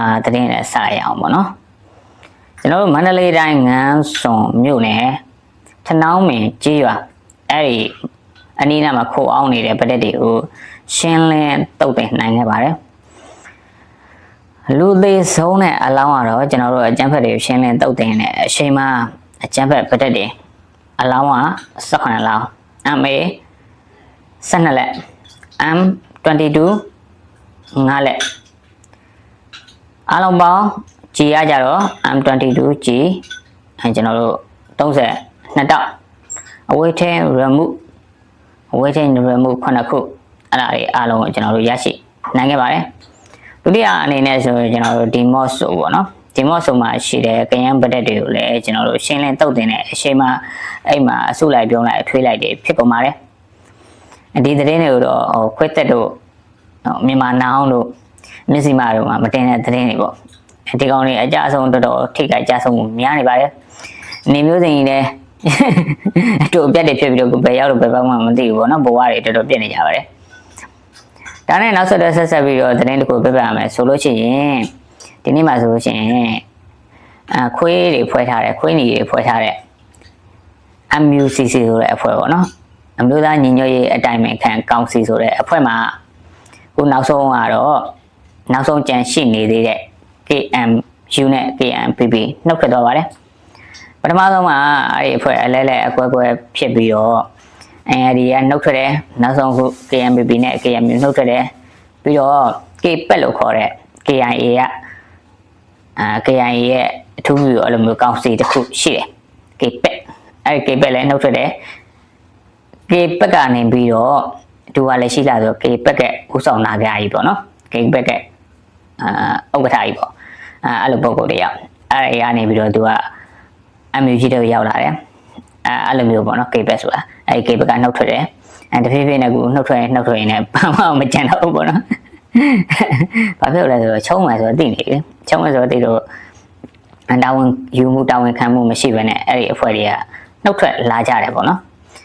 ညာသတင်းနဲ့စရအောင်ပေါ့နော်ကျွန်တော်တို့မန္တလေးတိုင်းငန်းစွန်မြို့နယ်ထနောင်းမင်ကြေးရွာအဲ့ဒီအနီးနားမှာခိုးအောင်နေတဲ့ဗတက်တွေကိုရှင်းလင်းတုတ်တင်နိုင်ခဲ့ပါတယ်လူသေးဆုံးတဲ့အလောင်းကတော့ကျွန်တော်တို့အကျန်းဖက်တွေကိုရှင်းလင်းတုတ်တင်တဲ့အချိန်မှာအကျန်းဖက်ဗတက်တွေအလောင်းက18လောင်းအမေ12လက် M22 5လက် အားလုံးပေါင်း G ရကြတော့ M22G အဲကျွန်တော်တို့32တောက်အဝေးထင်း remove အဝေးထင်း remove ခုနှစ်ခုအဲ့ဒါတွေအားလုံးကိုကျွန်တော်တို့ရရှိနိုင်ခဲ့ပါတယ်ဒုတိယအနေနဲ့ဆိုရင်ကျွန်တော်တို့ demo ဆိုပေါ့နော် demo ဆိုမှာရှိတဲ့ကရန်ပတက်တွေကိုလည်းကျွန်တော်တို့ရှင်းလင်းတုတ်တင်တဲ့အချိန်မှာအဲ့မှာအစုလိုက်ပြုံးလိုက်အထွေးလိုက်တွေဖြစ်ကုန်ပါတယ်ဒီသတင်းတွေကိုတော့ဟိုခွဲသက်တို့ဟိုမြန်မာနောင်တို့ မြစီမာတို့မှာမတင်တဲ့သတင်းတွေပေါ့ဒီကောင်တွေအကြအဆုံးတော်တော်ထိခိုက်ကြဆုံးမှုများနေပါတယ်နေမျိုးစိန်ကြီးလည်းအတူအပြတ်တွေဖြစ်ပြီးတော့ဘယ်ရောက်တော့ဘယ်ဘက်မှမသိဘူးပေါ့နော်ဘဝတွေတော်တော်ပြည့်နေကြပါတယ်ဒါနဲ့နောက်ဆက်တွဲဆက်ဆက်ပြီးတော့သတင်းတစ်ခုပြပြရမယ်ဆိုလို့ရှိရင်ဒီနေ့မှဆိုလို့ရှိရင်အခွေးတွေဖွဲထားတယ်ခွေးနီတွေဖွဲထားတဲ့ MUCC ဆိုတဲ့အဖွဲ့ပေါ့နော်အမျိုးသားညီညွတ်ရေးအတိုင်ပင်ခံကောင်စီဆိုတဲ့အဖွဲ့မှာခုနောက်ဆုံးကတော့ နောက်ဆုံးကြံရှိနေသေးတဲ့ KMU နဲ့ KMPP နှုတ်ထွက်သွားပါတယ်ပထမဆုံးမှာအဲ့ဒီအဖွဲ့အလဲလဲအကွဲကွဲဖြစ်ပြီးတော့အဲဒီကနှုတ်ထွက်တယ်နောက်ဆုံးခု KMPP နဲ့ KMU နှုတ်ထွက်တယ်ပြီးတော့ K ပက်လို့ခေါ်တဲ့ KIA ကအာ KIA ရဲ့အထူးမျိုးအဲ့လိုမျိုးကောင်စီတစ်ခုရှိတယ် K ပက်အဲ့ဒီ K ပက်လည်းနှုတ်ထွက်တယ် K ပက်ကနေပြီးတော့သူကလည်းရှိလာဆို K ပက်ကဥဆောင်နာကြကြီးပေါ့နော် K ပက်ကအာ ဥက္ကဋ္ဌကြီးပေါ့အဲအဲ့လိုပုံကိုယ်တွေရောက်အဲ့ဒီကနေပြီးတော့သူက MUG တွေရောက်လာတယ်အဲအဲ့လိုမျိုးပေါ့နော် K ပက်ဆိုတာအဲ့ဒီ K ပက်ကနှုတ်ထွက်တယ်အဲတဖြည်းဖြည်းနဲ့ကူနှုတ်ထွက်ရင်နှုတ်ထွက်ရင်လည်းဘာမှမကြံတော့ဘူးပေါ့နော်ဘာဖြစ်လို့လဲဆိုတော့ချုံးမယ်ဆိုတော့သိနေပြီချုံးမယ်ဆိုတော့သိတော့တာဝန်ယူမှုတာဝန်ခံမှုမရှိဘဲနဲ့အဲ့ဒီအဖွဲ့တွေကနှုတ်ထွက်လာကြတယ်ပေါ့နော်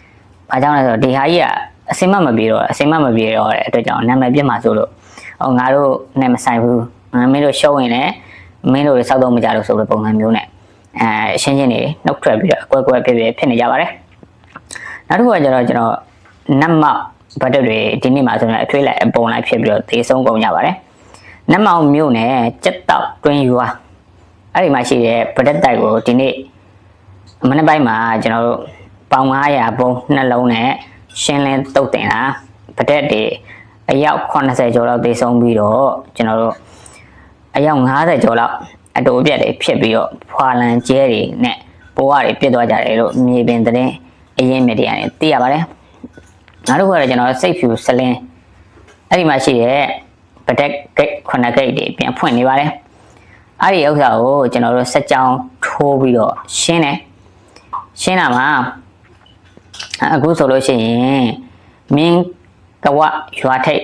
။ဘာကြောင့်လဲဆိုတော့ဒီဟာကြီးကအစင်မမပြေတော့အစင်မမပြေတော့တဲ့အတွက်ကြောင့်နာမည်ပြတ်မှာဆိုလို့ဟောငါတို့နဲ့မဆိုင်ဘူး။ မင်းတို့ရှုံးရင်လည်းမင်းတို့တွေစောက်တော့မကြလို့ဆိုတဲ့ပုံစံမျိုးနဲ့အဲအရှင်းချင်းတွေနှုတ်ထွက်ပြီးတော့အကွဲကွဲဖြစ်ဖြစ်ဖြစ်နေကြပါတယ်။နောက်တစ်ခုကကျတော့ကျွန်တော်နတ်မောက်ဘတ်တွေဒီနေ့မှဆိုရင်အထွေးလိုက်အပုံလိုက်ဖြစ်ပြီးတော့သေဆုံးကုန်ကြပါတယ်။နတ်မောက်မြို့နယ်ကြက်တောက်တွင်းရွာအဲ့ဒီမှာရှိတဲ့ဗဒက်တိုက်ကိုဒီနေ့မနေ့ပိုင်းမှာကျွန်တော်တို့ပေါင်900ပုံနှလုံးနဲ့ရှင်းလင်းတုတ်တင်တာဗဒက်တွေအယောက်80ကျော်လောက်သေဆုံးပြီးတော့ကျွန်တော်တို့ အယောက်90ကျော်လောက်အတူအပြတ်တွေဖြစ်ပြီးတော့ဖွာလန်ကျဲတွေနဲ့ဘဝတွေပြစ်သွားကြတယ်လို့မြေပြင်သတင်းအရင်မြစ်တွေကနေသိရပါတယ်နောက်တစ်ခုကတော့ကျွန်တော်စိတ်ဖြူစလင်းအဲ့ဒီမှာရှိတဲ့ဗဒက်ဂိတ်ခုနှစ်ဂိတ်တွေပြန်ဖွင့်နေပါတယ်အဲ့ဒီဥစ္စာကိုကျွန်တော်တို့စက်ကြောင်းထိုးပြီးတော့ရှင်းတယ်ရှင်းတာမှာအခုဆိုလို့ရှိရင်မင်းကဝရွာထိပ်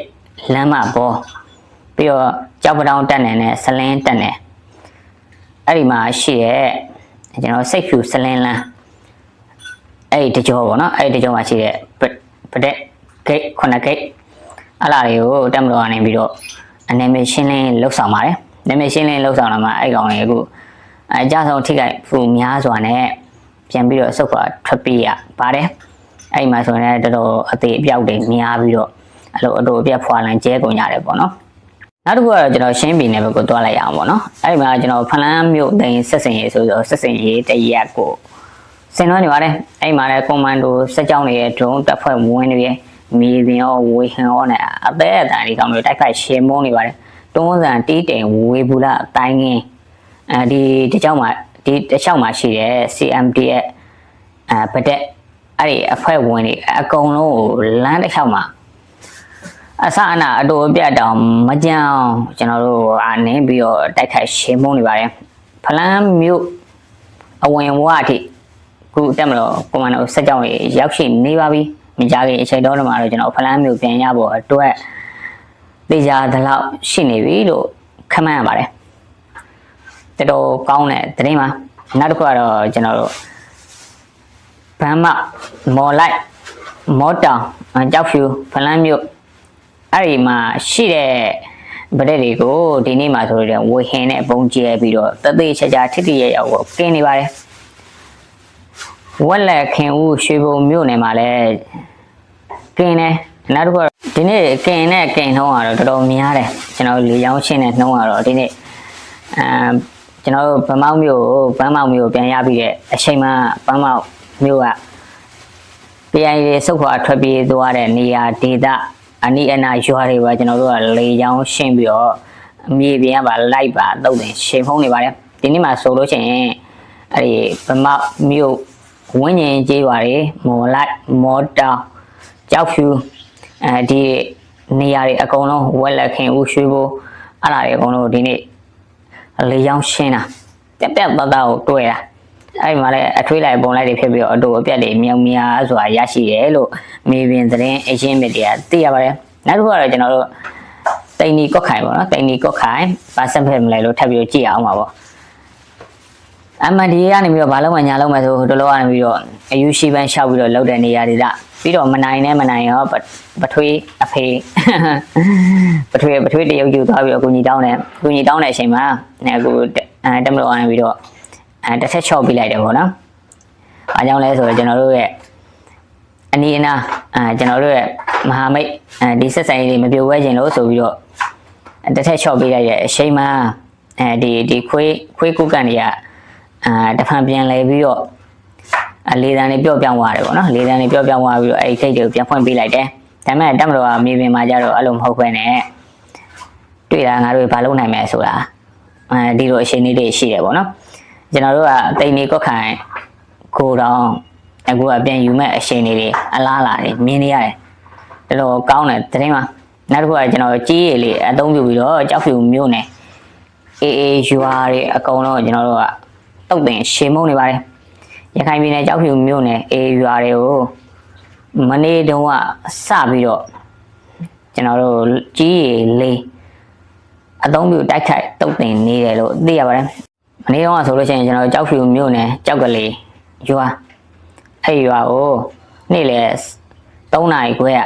လမ်းမပေါ်ပြီးတော့ ကြောက်ပတောင်းတက်နေနဲ့စလင်းတက်နေအဲ့ဒီမှာရှိရဲ့ကျွန်တော်စိတ်ဖြူစလင်းလမ်းအဲ့ဒီတကြောပေါ့နော်အဲ့ဒီတကြောမှာရှိတဲ့ပဒက်ဂိတ်ခုနှစ်ဂိတ်အလားတွေကိုတက်မလို့ကနေပြီးတော့အနေနဲ့ရှင်းလင်းလှုပ်ဆောင်ပါတယ်နာမည်ရှင်းလင်းလှုပ်ဆောင်လာမှာအဲ့ကောင်လေးအခုအကြဆုံးထိခိုက်ဖူများစွာနဲ့ပြန်ပြီးတော့ဆုတ်ခွာထွက်ပြေးရပါတယ်အဲ့ဒီမှာဆိုရင်တော်တော်အသေးအပြောက်တွေများပြီးတော့အဲ့လိုအတူအပြတ်ဖွာလန်ကျဲကုန်ကြတယ်ပေါ့နော် နောက်တစ်ခုကတော့ကျွန်တော်ရှင်းပြည်နယ်ဘက်ကိုတွားလိုက်ရအောင်ပေါ့နော်အဲ့ဒီမှာကျွန်တော်ဖလန်းမြို့တိန်ဆက်စင်ရေးဆိုတော့ဆက်စင်ရေးတရက်ကိုစင်တော့နေပါတယ်အဲ့ဒီမှာလည်းကွန်မန်ဒိုစက်ကြောင်းတွေရဲ့ drone တပ်ဖွဲ့ဝင်တွေရဲ့မြေပြင်ရောဝေဟန်ရောနဲ့အသေးအတန်ဒီကောင်တွေတိုက်ခိုက်ရှင်းမုန်းနေပါတယ်တွန်းစံတီးတိမ်ဝေဘူးလာအတိုင်းငင်းအဲဒီတကြောင်မှာဒီတချောင်းမှာရှိတဲ့ CMD ရဲ့အဲဗတက်အဲ့ဒီအဖွဲ့ဝင်တွေအကုန်လုံးကိုလမ်းတစ်ချောင်းမှာ အစအနာအတူအပြတ်တောင်မကြောင်ကျွန်တော်တို့အနေပြီးတော့တိုက်ခိုက်ရှင်းမုန်းနေပါတယ်ဖလန်းမြို့အဝင်ဝအထိခုတက်မလို့ကွန်မန်ဒိုစက်ကြောင်းတွေရောက်ရှိနေပါပြီမကြခင်အချိန်တော်မှာတော့ကျွန်တော်ဖလန်းမြို့ပြန်ရဖို့အတွက်တေချာဒီလောက်ရှိနေပြီလို့ခန့်မှန်းရပါတယ်တော်တော်ကောင်းတဲ့သတင်းပါနောက်တစ်ခုကတော့ကျွန်တော်တို့ဗမ်းမမော်လိုက်မော်တောင်ကြောက်ဖြူဖလန်းမြို့ အဲ့ဒီမှာရှိတဲ့ဗရက်တွေကိုဒီနေ့မှာဆိုတော့ဝေဟင်းနဲ့ပုံကျဲပြီးတော့တသေးချာချာထိထိရရောက်ကိုကင်းနေပါတယ်ဝက်လက်ခင်ဦးရွှေဘုံမြို့နယ်မှာလည်းကင်းနေနောက်တစ်ခုကဒီနေ့ကင်းနဲ့ကင်းနှုံးကတော့တော်တော်များတယ်ကျွန်တော်လေရောင်းရှင်းတဲ့နှုံးကတော့ဒီနေ့အဲကျွန်တော်တို့ဗမောက်မြို့ကိုဗန်းမောက်မြို့ကိုပြန်ရပြီးတဲ့အချိန်မှဗန်းမောက်မြို့က PI တွေစုပ်ခွာထွက်ပြေးသွားတဲ့နေရာဒေသ အနီးအနားရွာတွေပါကျွန်တော်တို့ကလေချောင်းရှင်းပြီးတော့အမြေပြင်ကပါလိုက်ပါတုတ်တယ်ရှင်းဖုံးနေပါတယ်ဒီနေ့မှာဆိုလို့ရှိရင်အဲ့ဒီဗမောက်မြို့ဝင်းကျင်ကျေးရွာတွေမော်လိုက်မော်တောင်ကြောက်ဖြူအဲဒီနေရာတွေအကုန်လုံးဝက်လက်ခင်ဦးရွှေဘိုးအဲ့ဒါတွေအကုန်လုံးဒီနေ့လေချောင်းရှင်းတာပြက်ပြက်သားသားကိုတွေ့တာ အဲ့ဒီမှာလည်းအထွေးလိုက်ပုံလိုက်တွေဖြစ်ပြီးတော့အတူအပြက်တွေမြောင်များဆိုတာရရှိတယ်လို့မေပင်သတင်းအရှင်းမြစ်တွေကသိရပါတယ်နောက်တစ်ခုကတော့ကျွန်တော်တို့တိန်နီကော့ခိုင်ပေါ့နော်တိန်နီကော့ခိုင်ပါစက်ဖက်မလဲလို့ထပ်ပြီးတော့ကြည့်အောင်ပါပေါ့အမဒီကနေပြီးတော့ဘာလို့မှညာလုံးမယ်ဆိုတို့လောကနေပြီးတော့အယူရှိပန်းရှောက်ပြီးတော့လောက်တဲ့နေရာတွေလားပြီးတော့မနိုင်နဲ့မနိုင်ရောပပထွေးအဖေပထွေးပထွေးတရုတ်ယူသွားပြီးတော့ကိုကြီးတောင်းတယ်ကိုကြီးတောင်းတဲ့အချိန်မှာအခုအဲတက်မလို့ကနေပြီးတော့ အဲတစ်ချက်ချော့ပေးလိုက်တယ်ပေါ့နော်။အားကြောင့်လဲဆိုတော့ကျွန်တော်တို့ရဲ့အနီးအနားအဲကျွန်တော်တို့ရဲ့မဟာမိတ်အဲဒီဆက်ဆံရေးတွေမပြိုဝဲခြင်းလို့ဆိုပြီးတော့တစ်ချက်ချော့ပေးလိုက်ရဲ့အရှိန်မှာအဲဒီဒီခွေးခွေးကုတ်ကန်တွေကအာတဖန်ပြန်လဲပြီးတော့အလေးတန်းလေးပြော့ပြောင်းသွားတယ်ပေါ့နော်လေးတန်းလေးပြော့ပြောင်းသွားပြီးတော့အဲဒီခိတ်တွေကိုပြန်ဖွင့်ပေးလိုက်တယ်။ဒါပေမဲ့တက်မတော်ကမြေပြင်မှာကြတော့အဲ့လိုမဟုတ်ခွင့်နဲ့တွေ့တာငါတို့ဘာလုပ်နိုင်မလဲဆိုတာအဲဒီလိုအချိန်လေးတွေရှိတယ်ပေါ့နော်။ ကျွန်တော်တို့ကတိန်နေကွက်ခိုင်ကိုတောင်အခုကပြန်ယူမဲ့အချိန်လေးတွေအလားလာတွေမြင်နေရတယ်တော်တော်ကောင်းတယ်သတင်းမှာနောက်တစ်ခုကကျွန်တော်ကြီးရည်လေးအသုံးပြုပြီးတော့ကြောက်ဖြူမျိုးနဲ့အေးအေးရွာတွေအကုန်လုံးကျွန်တော်တို့ကတုတ်တင်ရှင်းမုံနေပါတယ်ရခိုင်ပြည်နယ်ကြောက်ဖြူမျိုးနဲ့အေးရွာတွေကိုမနေ့တုန်းကစပြီးတော့ကျွန်တော်တို့ကြီးရည်လေးအသုံးပြုတိုက်ခိုက်တုတ်တင်နေတယ်လို့သိရပါတယ် မနေ့တော့ဆိုလို့ရှိရင်ကျွန်တော်ကြောက်ဖြူမြို့နယ်ကြောက်ကလေးရွာအဲ့ရွာကိုနေ့လေ3နာရီခွဲက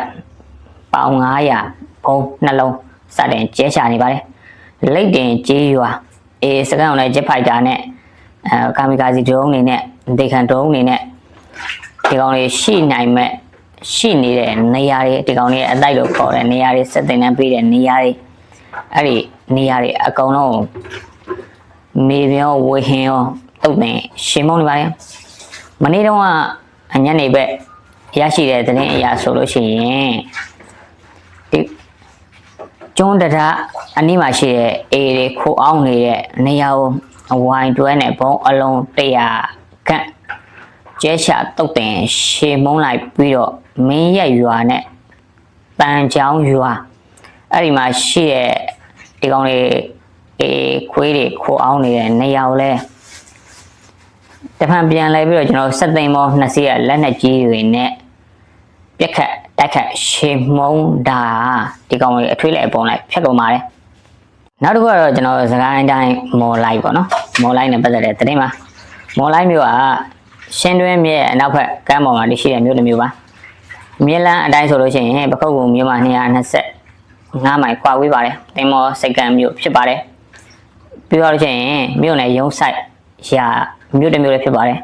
ပေါင်900ဘုံနှလုံးစတင်ကျဲချနေပါတယ်လိတ်တင်ကြေးရွာအေးစကန်အောင်လည်းဂျက်ဖိုက်တာနဲ့အဲကာမီကာစီဒရုန်းနေနဲ့ဒေခံဒရုန်းနေနဲ့ဒီကောင်လေးရှိနိုင်မဲ့ရှိနေတဲ့နေရာတွေဒီကောင်လေးအတိုက်လို့ခေါ်တဲ့နေရာတွေစက်တင်တန်းပေးတဲ့နေရာတွေအဲ့ဒီနေရာတွေအကုန်လုံး မေပြောဝေဟင်ရောတုတ်တင်ရှင်မုံနေပါလေမနေ့တော့ကအညနေဘက်ရရှိတဲ့သတင်းအရာဆိုလို့ရှိရင်ဒီကျွန်းတရအနီးမှာရှိတဲ့အေးတွေခိုအောင်နေတဲ့နေရာကိုအဝိုင်းတွဲနဲ့ဘုံအလုံး100ခန့်ကျဲချတုတ်တင်ရှေမုံလိုက်ပြီးတော့မင်းရက်ရွာနဲ့တန်ချောင်းရွာအဲ့ဒီမှာရှိတဲ့ဒီကောင်လေး အေးခွေးတွေခိုအောင်နေတဲ့နေရာကိုလဲတဖန်ပြန်လဲပြီးတော့ကျွန်တော်စက်သိမ်းမောနှစ်စီးကလက်နဲ့ကြီးတွေနဲ့ပြက်ခတ်တိုက်ခတ်ရှေမုံတာဒီကောင်တွေအထွေးလိုက်ပုံလိုက်ဖြတ်ကုန်ပါတယ်နောက်တစ်ခုကတော့ကျွန်တော်စကိုင်းတိုင်းမော်လိုက်ပေါ့နော်မော်လိုက်နဲ့ပတ်သက်တဲ့သတင်းပါမော်လိုက်မျိုးကရှင်းတွင်းမြဲအနောက်ဘက်ကမ်းပေါ်မှာတရှိတဲ့မြို့တစ်မျိုးပါမြင်းလန်းအတိုင်းဆိုလို့ရှိရင်ပခုတ်ကူမြို့မှာ220 5မိုင်ကွာဝေးပါတယ်တင်မောစိတ်ကံမြို့ဖြစ်ပါတယ် ပြီးတော့လို့ရှိရင်မြို့နယ်ရုံးဆိုင်ရာမြို့တစ်မြို့လည်းဖြစ်ပါတယ်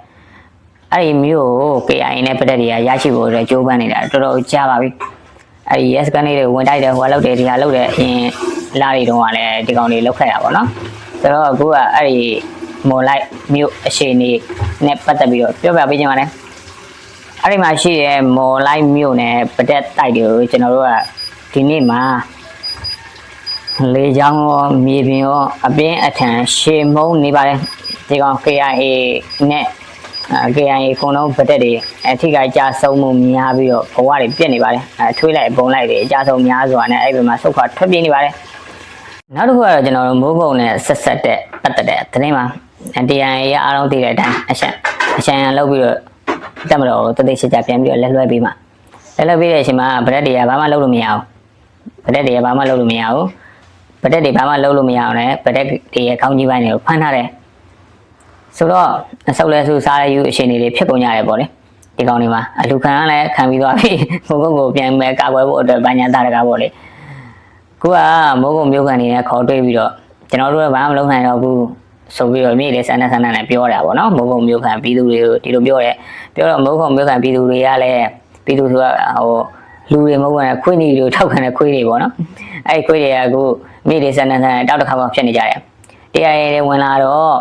အဲ့ဒီမြို့ကို KIA နဲ့ပတ်သက်တွေကရရှိဖို့အတွက်ကြိုးပမ်းနေတာတော်တော်ကြာပါပြီအဲ့ဒီ yes ကနေတွေဝင်တိုက်တယ်ဟိုကလောက်တယ်ဒီဟာလောက်တယ်အရင်လာတွေတုန်းကလည်းဒီကောင်တွေလောက်ခဲ့တာပေါ့နော်ဆိုတော့အခုကအဲ့ဒီမော်လိုက်မြို့အခြေအနေနဲ့ပတ်သက်ပြီးတော့ပြောပြပေးချင်ပါတယ်အဲ့ဒီမှာရှိတဲ့မော်လိုက်မြို့နယ်ပတက်တိုက်တွေကိုကျွန်တော်တို့ကဒီနေ့မှာ လေချောင်းရောမြေပြင်ရောအပင်းအထန်ရှေမုံနေပါတယ်ဒီကောင် KIA နဲ့အဲ KIA ခုံလုံးဗတက်တွေအထိကကြာဆုံးမှုများပြီးတော့ဘဝတွေပြက်နေပါတယ်အဲထွေးလိုက်ပုံလိုက်တွေအကြဆုံးများစွာနဲ့အဲ့ဒီမှာဆုတ်ခွာထွက်ပြေးနေပါတယ်နောက်တစ်ခုကတော့ကျွန်တော်တို့မိုးကုံနဲ့ဆက်ဆက်တဲ့ပတ်သက်တဲ့သတင်းမှာ TIA ရအားလုံးသိတဲ့အတိုင်းအရှံအရှံလောက်ပြီးတော့တက်မတော်တသိချာချာပြန်ပြီးတော့လက်လွှဲပေးမှာလက်လွှဲပေးတဲ့အချိန်မှာဗရက်တွေကဘာမှလုပ်လို့မရဘူးဗရက်တွေကဘာမှလုပ်လို့မရဘူး ဗတက်တွေဘာမှလုပ်လို့မရအောင်လည်းဗတက်တွေရဲ့ခေါင်းကြီးပိုင်းတွေကိုဖမ်းထားတယ်ဆိုတော့အဆုပ်လဲဆူစားရယူအရှင်တွေဖြစ်ကုန်ကြတယ်ပေါ့လေဒီကောင်တွေမှာအလူခံကလည်းခံပြီးသွားပြီဘုံဘုံကိုပြန်မဲ့ကာကွယ်ဖို့အတွက်ဘာညာသားတကားပေါ့လေခုကမိုးကုံမျိုးကန်နေနဲ့ခေါ်တွေ့ပြီးတော့ကျွန်တော်တို့ကဘာမှမလုပ်နိုင်တော့ဘူးဆိုပြီးတော့မြေလေးဆန်းဆန်းနဲ့ပြောတာပေါ့နော်မိုးကုံမျိုးကန်ပြည်သူတွေကိုဒီလိုပြောတယ်ပြောတော့မိုးကုံမျိုးကန်ပြည်သူတွေကလည်းပြည်သူတွေကဟို လူတွေမဟုတ်ဘူးခွေးနီတွေထောက်ခံတဲ့ခွေးတွေပေါ့နော်အဲ့ဒီခွေးတွေကအခုမြေလေးဆန်းဆန်းတောက်တစ်ခါမှဖြစ်နေကြတယ်တရားရည်ဝင်လာတော့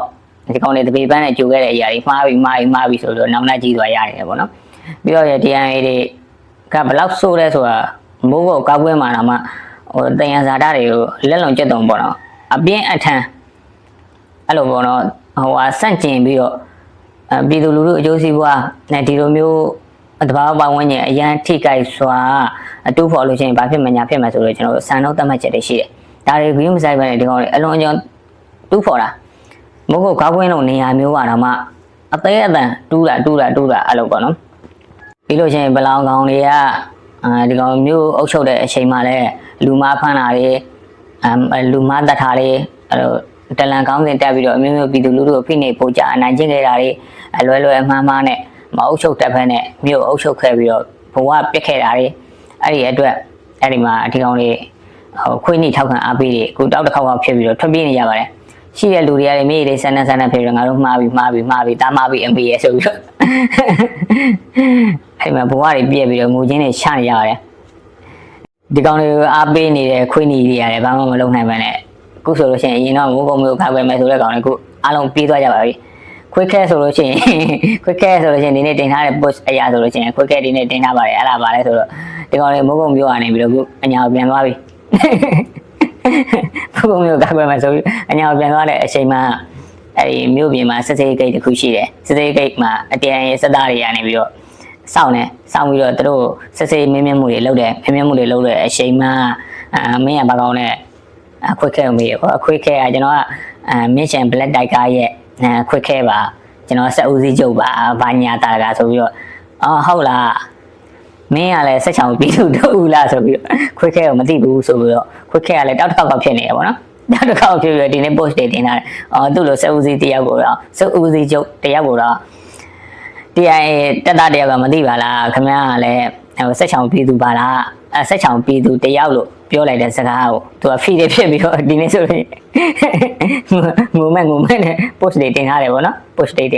ဒီကောင်တွေတပေပန်းနဲ့ကြိုခဲ့တဲ့အရာတွေမှားပြီးမှားပြီးမှားပြီးဆိုတော့နောက်နောက်ကြီးသွားရတယ်ပေါ့နော်ပြီးတော့ရတရားရည်တွေကဘယ်လောက်ဆိုးလဲဆိုတာမိုးကုံကောက်ပွဲမှာတော့မှဟိုတယံဇာတာတွေကိုလက်လုံကျက်တုံပေါ့နော်အပြင်းအထန်အဲ့လိုပေါ့နော်ဟိုဟာစန့်ကျင်ပြီးတော့အပြည်သူလူထုအကျိုးစီးပွားနဲ့ဒီလိုမျိုး တဘာဝပတ်ဝန်းကျင်အရန်ထိကြိုက်စွာအတူဖော်လို့ရှိရင်ဘာဖြစ်မညာဖြစ်မှာဆိုတော့ကျွန်တော်တို့စံတော့တတ်မှတ်ချက်တွေရှိတယ်ဒါတွေဘီးမဆိုင်ပဲနဲ့ဒီကောင်တွေအလွန်အကျွံတူးဖော်တာမဟုတ်ကောက်ကွင်းလုံးနေရာမျိုးကတော့မှအသေးအတန်တူးတာတူးတာတူးတာအဲ့လိုပေါ့နော်ပြီးလို့ရှိရင်ဘလောင်ကောင်တွေကအာဒီကောင်မျိုးအုပ်ချုပ်တဲ့အချိန်မှာလည်းလူမားဖမ်းတာတွေအမ်လူမားတတ်တာတွေအဲ့လိုတလန်ကောင်းစဉ်တက်ပြီးတော့အမျိုးမျိုးပြည်သူလူထုကိုဖိနှိပ်ပို့ကြအနိုင်ကျင့်ခဲ့တာတွေအလွယ်လွယ်အမှားမှားနဲ့ မအုပ်ချုပ်တတ်ဖက်နဲ့မြို့အုပ်ချုပ်ခဲ့ပြီးတော့ဘဝပြစ်ခဲ့တာတွေအဲ့ဒီအတွက်အဲ့ဒီမှာဒီကောင်တွေဟိုခွေးနှိထောက်ခံအားပေးတွေအခုတောက်တစ်ခေါက်ခေါက်ဖြစ်ပြီးတော့ထွက်ပြေးနေကြပါတယ်ရှိတဲ့လူတွေကလည်းမြေကြီးဆန်းဆန်းဆန်းဖြစ်ပြီးတော့ငါတို့မှားပြီးမှားပြီးမှားပြီးတားမှားပြီးအမေရဆိုပြီးတော့အဲ့မှာဘဝတွေပြည့်ပြီးတော့ငိုချင်းတွေချနေကြရတယ်ဒီကောင်တွေကိုအားပေးနေတဲ့ခွေးနီတွေရတယ်ဘာမှမလုပ်နိုင်ပါနဲ့အခုဆိုလို့ရှိရင်အရင်တော့မိုးကုံမျိုးခါပဲမယ်ဆိုတဲ့ကောင်တွေအခုအားလုံးပြေးသွားကြပါပြီ ခွေးခဲဆိုလို့ရှိရင်ခွေးခဲဆိုလို့ရှိရင်ဒီနေ့တင်ထားတဲ့ post အရာဆိုလို့ရှိရင်ခွေးခဲဒီနေ့တင်ထားပါတယ်အဲ့ဒါပါလဲဆိုတော့ဒီကောင်တွေမိုးကုံမျိုးကနေပြီးတော့အခုအညာကိုပြန်သွားပြီမိုးကုံမျိုးခါပဲမယ်ဆိုပြီးအညာကိုပြန်သွားတဲ့အချိန်မှာအဲ့ဒီမြို့ပြင်မှာစစ်စေးဂိတ်တစ်ခုရှိတယ်စစ်စေးဂိတ်မှာအတန်ရဲ့စက်သားတွေကနေပြီးတော့စောင့်နေစောင့်ပြီးတော့သူတို့စစ်စစ်မင်းမြင့်မှုတွေလုပ်တယ်မင်းမြင့်မှုတွေလုပ်တဲ့အချိန်မှာအာမင်းရဘာကောင်းနဲ့အခွေခဲမေးဟောအခွေခဲကကျွန်တော်ကအမင်းချန်ဘလက် တိုက်ကားရဲ့အခွေခဲပါကျွန်တော်ဆက်ဦးစီးချုပ်ပါဘာညာတာကဆိုပြီးတော့အော်ဟုတ်လားမင်းကလည်းဆက်ချောင်ပြီးလို့တို့ဦးလားဆိုပြီးတော့ခွေခဲကိုမသိဘူးဆိုပြီးတော့ခွေခဲကလည်းတောက်တစ်ခေါက်ခေါက်ဖြစ်နေရပါတော့တောက်တစ်ခေါက်ဖြစ်ပြီးတော့ဒီနေ့ post တွေတင်ထားတယ်အော်သူ့လိုဆက်ဦးစီးတယောက်ကိုတော့ဆက်ဦးစီးချုပ်တယောက်ကိုတော့တရားတက်တာတယောက်ကမသိပါလားခင်ဗျားကလည်း ဟိုဆက်ချောင်ပြည်သူပါလားအဲဆက်ချောင်ပြည်သူတယောက်လို့ပြောလိုက်တဲ့စကားကိုသူကဖီတွေဖြစ်ပြီးတော့ဒီနေ့ဆိုရင်ငုံမဲ့ငုံမဲ့နဲ့ post တွေတင်ထားတယ်ဗောနော် post တွေတင်